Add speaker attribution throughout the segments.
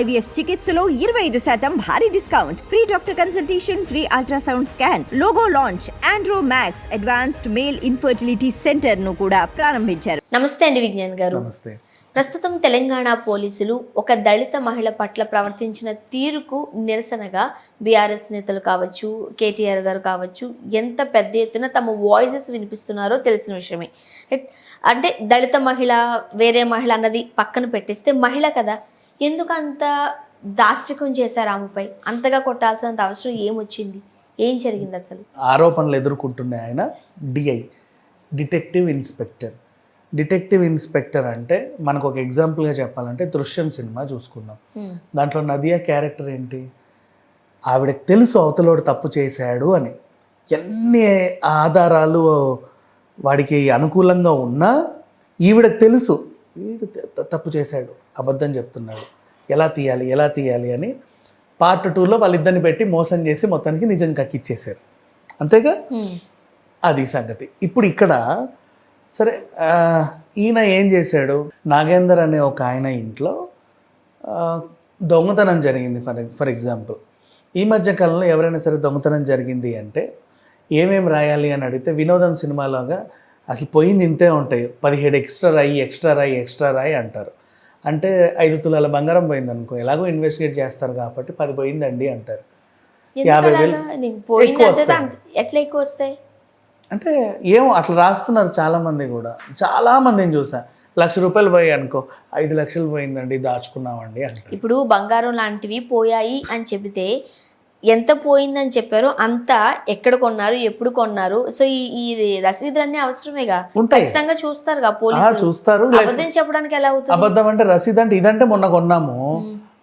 Speaker 1: IVF చికిత్సలో ఇరవై ఐదు శాతం భారీ discount. Free doctor consultation free ultrasound scan logo launch Andro Max advanced male infertility సెంటర్ను కూడా ప్రారంభించారు.
Speaker 2: నమస్తే అండి విజ్ఞాన్ గారు.
Speaker 3: నమస్తే.
Speaker 2: ప్రస్తుతం తెలంగాణ పోలీసులు ఒక దళిత మహిళ పట్ల ప్రవర్తించిన తీరుకు నిరసనగా బీఆర్ఎస్ నేతలు కావచ్చు కేటీఆర్ గారు కావచ్చు ఎంత పెద్ద ఎత్తున తమ వాయిసెస్ వినిపిస్తున్నారో తెలిసిన విషయమే. అంటే దళిత మహిళ వేరే మహిళ అన్నది పక్కన పెట్టేస్తే మహిళ కదా ఎందుకు అంత దాష్టికం చేశారు ఆమెపై? అంతగా కొట్టాల్సినంత అవసరం ఏమొచ్చింది? ఏం జరిగింది అసలు?
Speaker 3: ఆరోపణలు ఎదుర్కొంటున్న ఆయన DI detective inspector detective inspector అంటే మనకు ఒక ఎగ్జాంపుల్గా చెప్పాలంటే దృశ్యం సినిమా చూసుకుందాం. దాంట్లో నదియా క్యారెక్టర్ ఏంటి? ఆవిడకి తెలుసు అవతలోడు తప్పు చేశాడు అని. ఎన్ని ఆధారాలు వాడికి అనుకూలంగా ఉన్నా ఈవిడకి తెలుసు. వీడు తప్పు చేశాడు. అబద్ధం చెప్తున్నాడు. ఎలా తీయాలి ఎలా తీయాలి అని పార్ట్ టూలో వాళ్ళిద్దరిని పెట్టి మోసం చేసి మొత్తానికి నిజం కక్కిచ్చేశారు. అంతేగా. అది సంగతి. ఇప్పుడు ఇక్కడ సరే ఈయన ఏం చేశాడు? నాగేందర్ అనే ఒక ఆయన ఇంట్లో దొంగతనం జరిగింది ఫర్ ఫర్ ఎగ్జాంపుల్. ఈ మధ్య కాలంలో ఎవరైనా సరే దొంగతనం జరిగింది అంటే ఏమేమి రాయాలి అని అడిగితే వినోదం సినిమాలాగా అసలు పోయింది ఇంతే ఉంటాయి. పదిహేడు ఎక్స్ట్రా రాయి ఎక్స్ట్రా రాయి ఎక్స్ట్రా రాయి అంటారు. అంటే ఐదు తులాల బంగారం పోయింది అనుకో ఎలాగో ఇన్వెస్టిగేట్ చేస్తారు కాబట్టి పది పోయిందండి అంటారు. యాభై? వేలు
Speaker 2: ఎట్లా ఎక్కువ వస్తాయి?
Speaker 3: అంటే ఏమో అట్లా రాస్తున్నారు చాలామంది కూడా. చాలామందిని చూసా. లక్ష రూపాయలు పోయి అనుకో ఐదు లక్షలు పోయిందండి దాచుకున్నామండి అంటారు.
Speaker 2: ఇప్పుడు బంగారం లాంటివి పోయాయి అని చెబితే ఎంత పోయిందని చెప్పారో అంతా ఎక్కడ కొన్నారు ఎప్పుడు కొన్నారు. సో ఈ ఈ రసీదులన్నీ అవసరమేగా? ఖచ్చితంగా చూస్తారుగా
Speaker 3: ఆ,
Speaker 2: పోలీసులు.
Speaker 3: చూస్తారు.
Speaker 2: అబద్ధం చెప్పడానికి ఎలా అవుతుంది?
Speaker 3: అబద్ధం అంటే రసీదు అంటే ఇదంటే మొన్న కొన్నాము.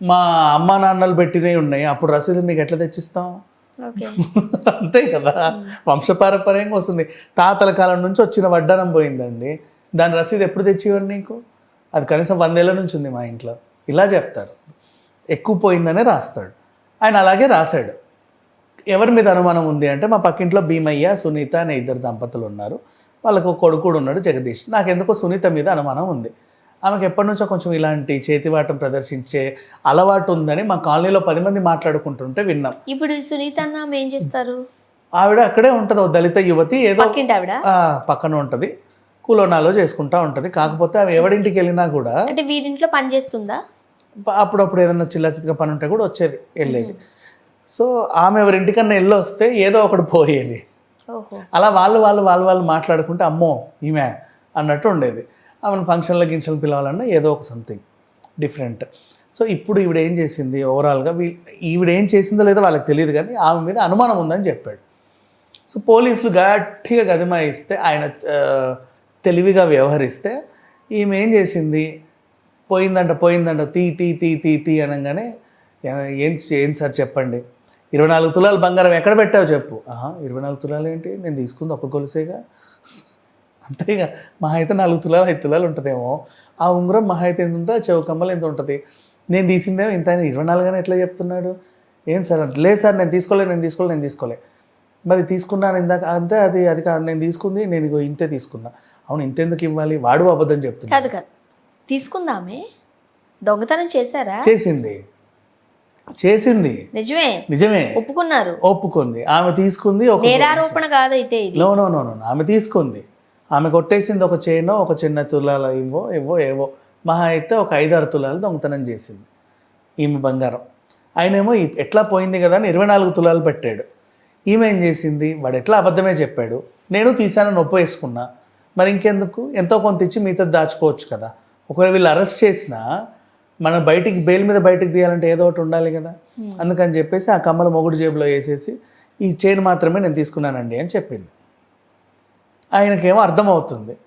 Speaker 3: మా అమ్మా నాన్నలు పెట్టినవి ఉన్నాయి. అప్పుడు రసీదు మీకు ఎట్లా తెచ్చిస్తాం? అంతే కదా. వంశపారపర్యంగా వస్తుంది. తాతల కాలం నుంచి వచ్చిన వడ్డానం పోయిందండి. దాని రసీదు ఎప్పుడు తెచ్చేవారు నీకు? అది కనీసం వందేళ్ళ నుంచి ఉంది మా ఇంట్లో. ఇలా చెప్తారు. ఎక్కువ పోయిందనే రాస్తాడు. ఆయన అలాగే రాశాడు. ఎవరి మీద అనుమానం ఉంది అంటే మా పక్కింట్లో భీమయ్య సునీత అనే ఇద్దరు దంపతులు ఉన్నారు. వాళ్ళకు ఒక కొడుకు కూడా ఉన్నాడు జగదీష్. నాకెందుకో సునీత మీద అనుమానం ఉంది. ఆమెకు ఎప్పటి నుంచో కొంచెం ఇలాంటి చేతివాటం ప్రదర్శించే అలవాటు ఉందని మా కాలనీలో పది మంది మాట్లాడుకుంటుంటే విన్నాం.
Speaker 2: ఇప్పుడు సునీత అన్న ఏం చేస్తారు?
Speaker 3: ఆవిడ అక్కడే ఉంటుంది ఓ దళిత యువతి ఏదో పక్కన ఉంటుంది. కులోనాలో చేసుకుంటా ఉంటుంది. కాకపోతే ఆమె ఎవడింటికి వెళ్ళినా కూడా
Speaker 2: అంటే వీరింట్లో పని చేస్తుందా?
Speaker 3: ప- అప్పుడప్పుడు ఏదైనా చిల్ల చితక పని ఉంటే కూడా వచ్చేది వెళ్ళేది సో ఆమె ఎవరింటికన్నా వెళ్ళి వస్తే ఏదో ఒకటి పోయేది. అలా వాళ్ళు వాళ్ళు వాళ్ళు వాళ్ళు మాట్లాడుకుంటే అమ్మో ఈమె అన్నట్టు ఉండేది. ఆమెను ఫంక్షన్ల గిన్షన్లు పిలవాలన్నా ఏదో ఒక సంథింగ్ డిఫరెంట్. సో ఇప్పుడు ఈవిడ ఏం చేసింది ఓవరాల్గా వీ ఈవిడ ఏం చేసిందో లేదో వాళ్ళకి తెలియదు కానీ ఆమె మీద అనుమానం ఉందని చెప్పాడు. సో పోలీసులు గట్టిగా గదిమాయిస్తే ఆయన తెలివిగా వ్యవహరిస్తే ఈమె ఏం చేసింది? పోయిందంట పోయిందంట తీ తీ తీ తీ తీ అనగానే ఏం ఏం సార్ చెప్పండి? ఇరవై నాలుగు తులాలు బంగారం ఎక్కడ పెట్టావు చెప్పు? ఆహా ఇరవై నాలుగు తులాలు ఏంటి? నేను తీసుకుంది ఒక గొలుసేగా. అంతేగా మహా అయితే నాలుగు తులాలు ఐదు తులాలు ఉంటుందేమో. ఆ ఉంగరం మహా అయితే ఎంత ఉంటుంది చెవు కమ్మలు ఎంత ఉంటుంది? నేను తీసిందేమో ఇంత ఆయన ఇరవై నాలుగు ఎట్లా చెప్తున్నాడు? ఏం సార్ అంటే, లేదు సార్ నేను తీసుకోలేదు నేను తీసుకోలే నేను తీసుకోలే. మరి తీసుకున్నాను ఇందాక అంతే అది అది కాదు నేను తీసుకుంది నేను ఇగో ఇంతే తీసుకున్నా. అవును ఇంతెందుకు ఇవ్వాలి? వాడు అబద్ధం చెప్తున్నాను
Speaker 2: కాదు కాదు. తీసుకుందామే. దొంగతనం చేశారా?
Speaker 3: చేసింది. చేసింది.
Speaker 2: నిజమే.
Speaker 3: నిజమే.
Speaker 2: ఒప్పుకున్నారు.
Speaker 3: ఒప్పుకుంది. ఆమె తీసుకుంది ఒక
Speaker 2: నేరారోపణ కాదైతే ఇది.
Speaker 3: నో నో నో నో ఆమె తీసుకుంది. ఆమె కొట్టేసింది ఒక చైనో ఒక చిన్న తులాల ఇవో ఏవో ఏవో. మహా అయితే ఒక ఐదారు తులాలు దొంగతనం చేసింది. ఈమె బంగారం. ఆయనేమో ఎట్లా పోయింది కదా అని ఇరవై నాలుగు తులాలు పెట్టాడు. ఈమె ఏం చేసింది? వాడు ఎట్లా అబద్ధమే చెప్పాడు. నేను తీసానని ఒప్పు వేసుకున్నా మరి ఇంకెందుకు? ఎంతో కొంత ఇచ్చి మిగతా దాచుకోవచ్చు కదా. ఒకవేళ వీళ్ళు అరెస్ట్ చేసినా మనం బయటికి బెయిల్ మీద బయటికి తీయాలంటే ఏదో ఒకటి ఉండాలి కదా. అందుకని చెప్పేసి ఆ కమ్మల మొగుడు జేబులో వేసేసి ఈ చైన్ మాత్రమే నేను తీసుకున్నానండి అని చెప్పింది. ఆయనకేమో అర్థమవుతుంది.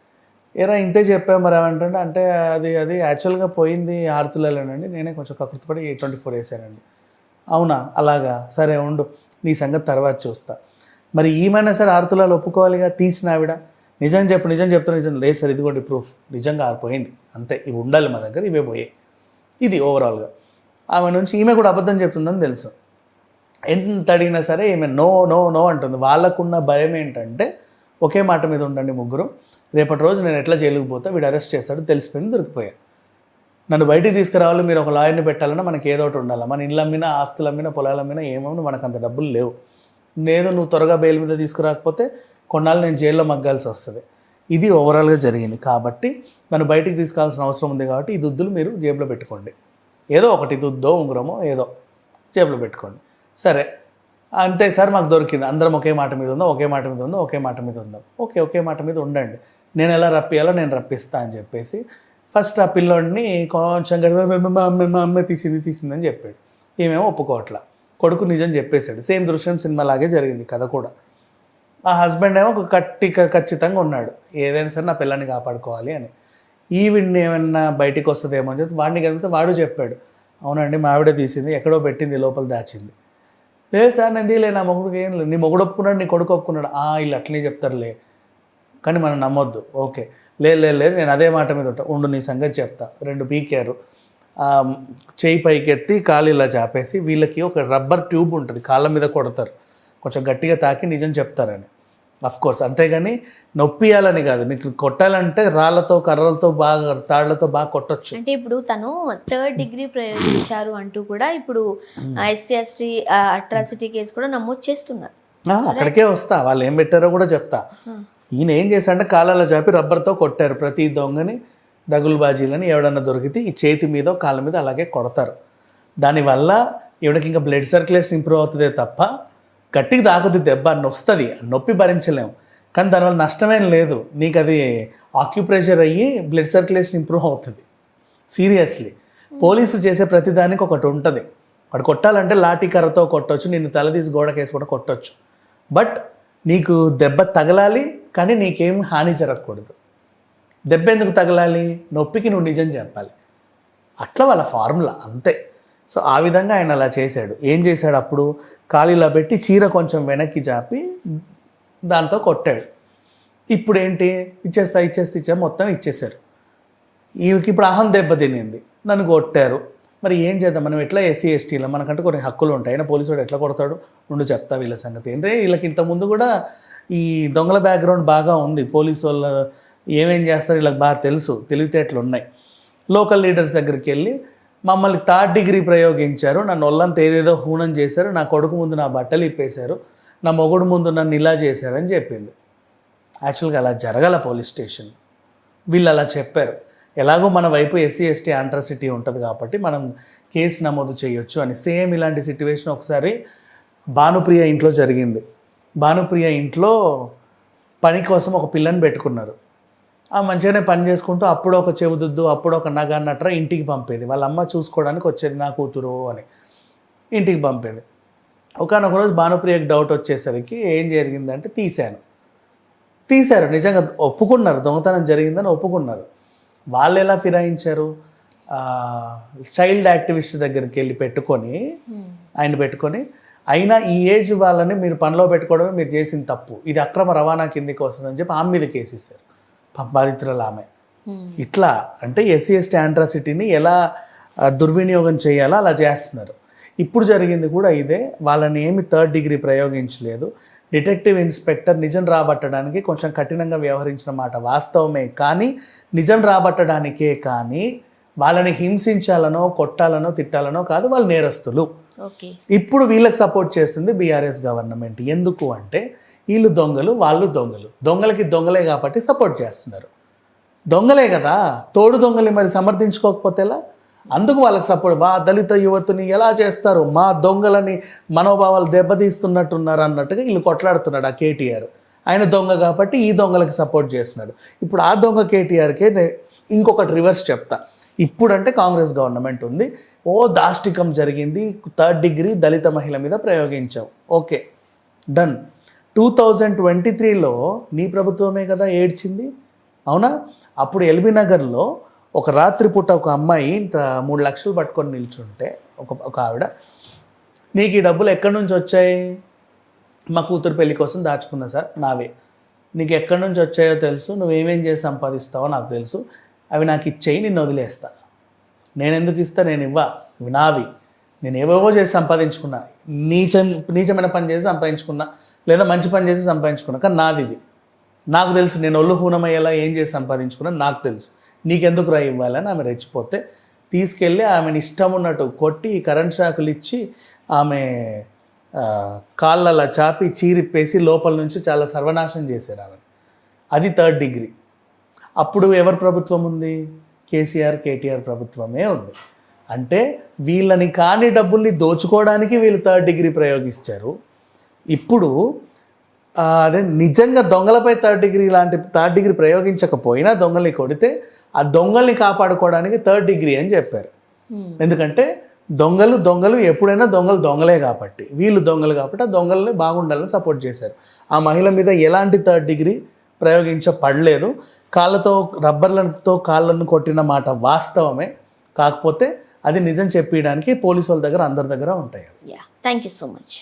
Speaker 3: ఏరా ఇంతే చెప్పావు మరి ఏమంటుండే అంటే అది అది యాక్చువల్గా పోయింది ఆరు తులాలేనండి నేనే కొంచెం కకృతిపడి ట్వంటీ ఫోర్ వేసానండి. అవునా? అలాగా? సరే ఉండు. నీ సంగతి తర్వాత చూస్తా. మరి ఈమైనా సరే ఆరు తులాలు ఒప్పుకోవాలిగా? తీసిన ఆవిడ? నిజం చెప్పు నిజం చెప్తా నిజం లేదు. సార్ ఇదిగోండి ప్రూఫ్ నిజంగా ఆరిపోయింది అంతే ఇవి ఉండాలి మా దగ్గర ఇవే పోయాయి. ఇది ఓవరాల్గా ఆమె నుంచి ఈమె కూడా అబద్ధం చెప్తుందని తెలుసు. ఎంత అడిగినా సరే ఈమె నో నో నో అంటుంది. వాళ్ళకున్న భయం ఏంటంటే ఒకే మాట మీద ఉండండి ముగ్గురు. రేపటి రోజు నేను ఎట్లా జైలుకు పోతా వీడు అరెస్ట్ చేస్తాడు తెలిసిపోయింది దొరికిపోయా. నన్ను బయటికి తీసుకురావాలి మీరు ఒక లాయర్ని పెట్టాలన్నా మనకి ఏదో ఒకటి ఉండాలి. మన ఇళ్ళ అమ్మినా ఆస్తులు అమ్మినా పొలాల అమ్మినా ఏమో మనకు అంత డబ్బులు లేవు. లేదు నువ్వు త్వరగా బెయిల్ మీద తీసుకురాకపోతే కొన్నాళ్ళు నేను జైల్లో మగ్గాల్సి వస్తుంది. ఇది ఓవరాల్గా జరిగింది. కాబట్టి నన్ను బయటికి తీసుకోవాల్సిన అవసరం ఉంది కాబట్టి ఈ దుద్దులు మీరు జేబులో పెట్టుకోండి. ఏదో ఒకటి దుద్దో ఉంగరమో ఏదో జేబులో పెట్టుకోండి. సరే. అంతే సార్ మాకు దొరికింది. అందరం ఒకే మాట మీద ఉందాం ఒకే మాట మీద ఉందాం ఒకే మాట మీద ఉందాం. ఓకే ఒకే మాట మీద ఉండండి. నేను ఎలా రప్పియాలో నేను రప్పిస్తా అని చెప్పేసి ఫస్ట్ ఆ పిల్లోడిని కొంచెం గడిపి, "మా అమ్మ, మా అమ్మ మా తీసింది తీసింది అని చెప్పాడు. ఏమేమో ఒప్పుకోవట్లా. కొడుకు నిజం చెప్పేశాడు. సేమ్ దృశ్యం సినిమా లాగే జరిగింది కథ కూడా. ఆ హస్బెండ్ ఏమో ఒక కట్టి ఖచ్చితంగా ఉన్నాడు. ఏదైనా సరే నా పిల్లల్ని కాపాడుకోవాలి అని. ఈవిడ్ని ఏమన్నా బయటికి వస్తుందేమో అని చెప్పి వాడిని కదితే వాడు చెప్పాడు. అవునండి మా ఆవిడ తీసింది. ఎక్కడో పెట్టింది లోపల దాచింది. లేదు సార్ నేను తీయలే నా మొగుడికి ఏం లేదు. నీ మొగుడు ఒప్పుకున్నాడు నీ కొడుకు ఒప్పుకున్నాడు. ఆ వీళ్ళు అట్లనే చెప్తారులే. కానీ మనం నమ్మొద్దు. ఓకే. లేదు లేదు లేదు. నేను అదే మాట మీద ఉంటా. ఉండు నీ సంగతి చెప్తా. రెండు పీకారు. ఆ, చేయి పైకెత్తి కాలు ఇలా చాపేసి వీళ్ళకి ఒక రబ్బర్ ట్యూబ్ ఉంటుంది. కాళ్ళ మీద కొడతారు. కొంచెం గట్టిగా తాకి నిజం చెప్తారని. అఫ్ కోర్స్ అంతేగాని నొప్పియాలని కాదు. నీకు కొట్టాలంటే రాళ్ళతో కర్రలతో బాగా తాళ్ళతో బాగా కొట్టొచ్చు.
Speaker 2: అంటే ఇప్పుడు తను థర్డ్ డిగ్రీ ప్రయోగించారు అంటూ కూడా ఇప్పుడు ఎస్సీ ఎస్టీ అట్రాసిటీ కేసు కూడా నమోదు చేస్తున్నారు.
Speaker 3: అక్కడికే వస్తా. వాళ్ళు ఏం పెట్టారో కూడా చెప్తా. ఈయన ఏం చేశాడంటే కాలాల చాపి రబ్బర్తో కొట్టారు. ప్రతి దొంగని దగులు బాజీలని ఎవడన్నా దొరికితే ఈ చేతి మీద కాళ్ళ మీద అలాగే కొడతారు. దానివల్ల ఎవడికి ఇంకా బ్లడ్ సర్క్యులేషన్ ఇంప్రూవ్ అవుతుందే తప్ప గట్టికి తాకుద్ది దెబ్బ నొస్తుంది. నొప్పి భరించలేము. కానీ దానివల్ల నష్టమేం లేదు. నీకు అది ఆక్యుప్రెషర్ అయ్యి బ్లడ్ సర్క్యులేషన్ ఇంప్రూవ్ అవుతుంది. సీరియస్లీ పోలీసులు చేసే ప్రతిదానికి ఒకటి ఉంటుంది. వాడు కొట్టాలంటే లాఠీ కర్రతో కొట్టొచ్చు నిన్ను తలదీసి గోడకేసి కూడా కొట్టొచ్చు. బట్ నీకు దెబ్బ తగలాలి కానీ నీకేం హాని జరగకూడదు. దెబ్బ ఎందుకు తగలాలి? నొప్పికి నువ్వు నిజం చెప్పాలి. అట్లా వాళ్ళ ఫార్ములా అంతే. సో ఆ విధంగా ఆయన అలా చేశాడు. ఏం చేశాడు అప్పుడు? ఖాళీలా పెట్టి చీర కొంచెం వెనక్కి జాపి దాంతో కొట్టాడు. ఇప్పుడు ఏంటి ఇచ్చేస్తా ఇచ్చేస్తా ఇచ్చా మొత్తం ఇచ్చేశారు. ఈమెకి ఇప్పుడు అహం దెబ్బ తినింది నన్ను కొట్టారు. మరి ఏం చేద్దాం? మనం ఎట్లా ఎస్సీ ఎస్టీలో? మనకంటే కొన్ని హక్కులు ఉంటాయి. అయినా పోలీసు వాడు ఎట్లా కొడతాడు? ఉండు చెప్తా వీళ్ళ సంగతి. ఏంటంటే వీళ్ళకి ఇంతకుముందు కూడా ఈ దొంగల బ్యాక్గ్రౌండ్ బాగా ఉంది. పోలీసు వాళ్ళు ఏమేం చేస్తారు? వీళ్ళకి బాగా తెలుసు. తెలివితేటలు ఉన్నాయి. లోకల్ లీడర్స్ దగ్గరికి వెళ్ళి మమ్మల్ని థర్డ్ డిగ్రీ ప్రయోగించారు. నన్ను ఒళ్ళంతా ఏదేదో హూనం చేశారు. నా కొడుకు ముందు నా బట్టలు ఇప్పేశారు. నా మొగుడు ముందు నన్ను ఇలా చేశారని చెప్పింది. యాక్చువల్గా అలా జరగల పోలీస్ స్టేషన్. వీళ్ళు అలా చెప్పారు. ఎలాగో మన వైపు ఎస్సీ ఎస్టీ ఆంట్రసిటీ ఉంటుంది కాబట్టి మనం కేసు నమోదు చేయొచ్చు అని. సేమ్ ఇలాంటి సిట్యువేషన్ ఒకసారి భానుప్రియ ఇంట్లో జరిగింది. భానుప్రియ ఇంట్లో పని కోసం ఒక పిల్లని పెట్టుకున్నారు. మంచిగానే పని చేసుకుంటూ అప్పుడు ఒక చెవుదుద్దు అప్పుడు ఒక నగ అన్నట్ర ఇంటికి పంపేది. వాళ్ళ అమ్మ చూసుకోవడానికి వచ్చేది నా కూతురు అని ఇంటికి పంపేది. ఒకనొక రోజు భానుప్రియకి డౌట్ వచ్చేసరికి ఏం జరిగిందంటే తీశాను. తీశారు. నిజంగా ఒప్పుకున్నారు. దొంగతనం జరిగిందని ఒప్పుకున్నారు. వాళ్ళు ఎలా ఫిరాయించారు? చైల్డ్ యాక్టివిస్ట్ దగ్గరికి వెళ్ళి పెట్టుకొని ఆయన పెట్టుకొని అయినా ఈ ఏజ్ వాళ్ళని మీరు పనిలో పెట్టుకోవడమే మీరు చేసిన తప్పు. ఇది అక్రమ రవాణా కిందకి వస్తుందని చెప్పి ఆమె మీద కేసేసారు పాపం బాధితురాలు ఆమె ఇట్లా అంటే ఎస్సీ ఎస్టీ ఆంట్రాసిటీని ఎలా దుర్వినియోగం చేయాలో అలా చేస్తున్నారు. ఇప్పుడు జరిగింది కూడా ఇదే. వాళ్ళని ఏమి థర్డ్ డిగ్రీ ప్రయోగించలేదు. డిటెక్టివ్ ఇన్స్పెక్టర్ నిజం రాబట్టడానికి కొంచెం కఠినంగా వ్యవహరించిన మాట వాస్తవమే కానీ నిజం రాబట్టడానికే కానీ వాళ్ళని హింసించాలనో కొట్టాలనో తిట్టాలనో కాదు వాళ్ళు నేరస్తులు. ఇప్పుడు వీళ్ళకి సపోర్ట్ చేస్తుంది బీఆర్ఎస్ గవర్నమెంట్ ఎందుకు అంటే వీళ్ళు దొంగలు వాళ్ళు దొంగలు. దొంగలకి దొంగలే కాబట్టి సపోర్ట్ చేస్తున్నారు. దొంగలే కదా. తోడు దొంగలు మరి సమర్థించుకోకపోతే ఎలా? అందుకు వాళ్ళకి సపోర్ట్ మా దళిత యువతిని ఎలా చేస్తారు? మా దొంగలని మనోభావాలు దెబ్బతీస్తున్నట్టున్నారు అన్నట్టుగా వీళ్ళు కొట్లాడుతున్నాడు ఆ కేటీఆర్. ఆయన దొంగ కాబట్టి ఈ దొంగలకి సపోర్ట్ చేస్తున్నాడు. ఇప్పుడు ఆ దొంగ కేటీఆర్కే ఇంకొకటి రివర్స్ చెప్తా. ఇప్పుడంటే కాంగ్రెస్ గవర్నమెంట్ ఉంది. ఓ దాష్టికం జరిగింది. థర్డ్ డిగ్రీ దళిత మహిళ మీద ప్రయోగించావు. Okay. Done two thousand twenty త్రీలో నీ ప్రభుత్వమే కదా ఏడ్చింది? అవునా? అప్పుడు ఎల్బీ నగర్లో ఒక రాత్రి పూట ఒక అమ్మాయి మూడు లక్షలు పట్టుకొని నిల్చుంటే ఒక ఒక ఆవిడ నీకు ఈ డబ్బులు ఎక్కడి నుంచి వచ్చాయి? మా కూతురు పెళ్ళి కోసం దాచుకున్నా సార్ నావే. నీకు ఎక్కడి నుంచి వచ్చాయో తెలుసు. నువ్వేమేం చేసి సంపాదిస్తావో నాకు తెలుసు. అవి నాకు ఇచ్చేయి నిన్ను వదిలేస్తా. నేను ఎందుకు ఇస్తా? నేను ఇవ్వా ఇవి నావి. నేను ఏవేవో చేసి సంపాదించుకున్నా. నీచం నీచమైన పని చేసి సంపాదించుకున్నా. లేదా మంచి పని చేసి సంపాదించుకున్నా. కానీ నాది ఇది. నాకు తెలుసు నేను ఒళ్ళు హూనమయ్యేలా ఏం చేసి సంపాదించుకున్నా? నాకు తెలుసు. నీకెందుకు రా ఇవ్వాలని ఆమె రెచ్చిపోతే తీసుకెళ్ళి ఆమెను ఇష్టం ఉన్నట్టు కొట్టి కరెంట్ షాకులు ఇచ్చి ఆమె కాళ్ళలా చాపి చీరిప్పేసి లోపల నుంచి చాలా సర్వనాశనం చేశారు ఆమె. అది థర్డ్ డిగ్రీ. అప్పుడు ఎవరి ప్రభుత్వం ఉంది? కేసీఆర్ కేటీఆర్ ప్రభుత్వమే ఉంది. అంటే వీళ్ళని కాని డబ్బుల్ని దోచుకోవడానికి వీళ్ళు థర్డ్ డిగ్రీ ప్రయోగిస్తారు. ఇప్పుడు అదే నిజంగా దొంగలపై థర్డ్ డిగ్రీ లాంటి థర్డ్ డిగ్రీ ప్రయోగించకపోయినా దొంగల్ని కొడితే ఆ దొంగల్ని కాపాడుకోవడానికి థర్డ్ డిగ్రీ అని చెప్పారు. ఎందుకంటే దొంగలు దొంగలు ఎప్పుడైనా దొంగలు దొంగలే కాబట్టి. వీళ్ళు దొంగలు కాబట్టి ఆ దొంగల్ని బాగుండాలని సపోర్ట్ చేశారు. ఆ మహిళ మీద ఎలాంటి థర్డ్ డిగ్రీ ప్రయోగించబడలేదు. కాళ్ళతో రబ్బర్లతో కాళ్ళను కొట్టిన మాట వాస్తవమే. కాకపోతే అది నిజం చెప్పడానికి పోలీసు వాళ్ళ దగ్గర అందరి దగ్గర ఉంటాయి.
Speaker 2: Yeah thank you so much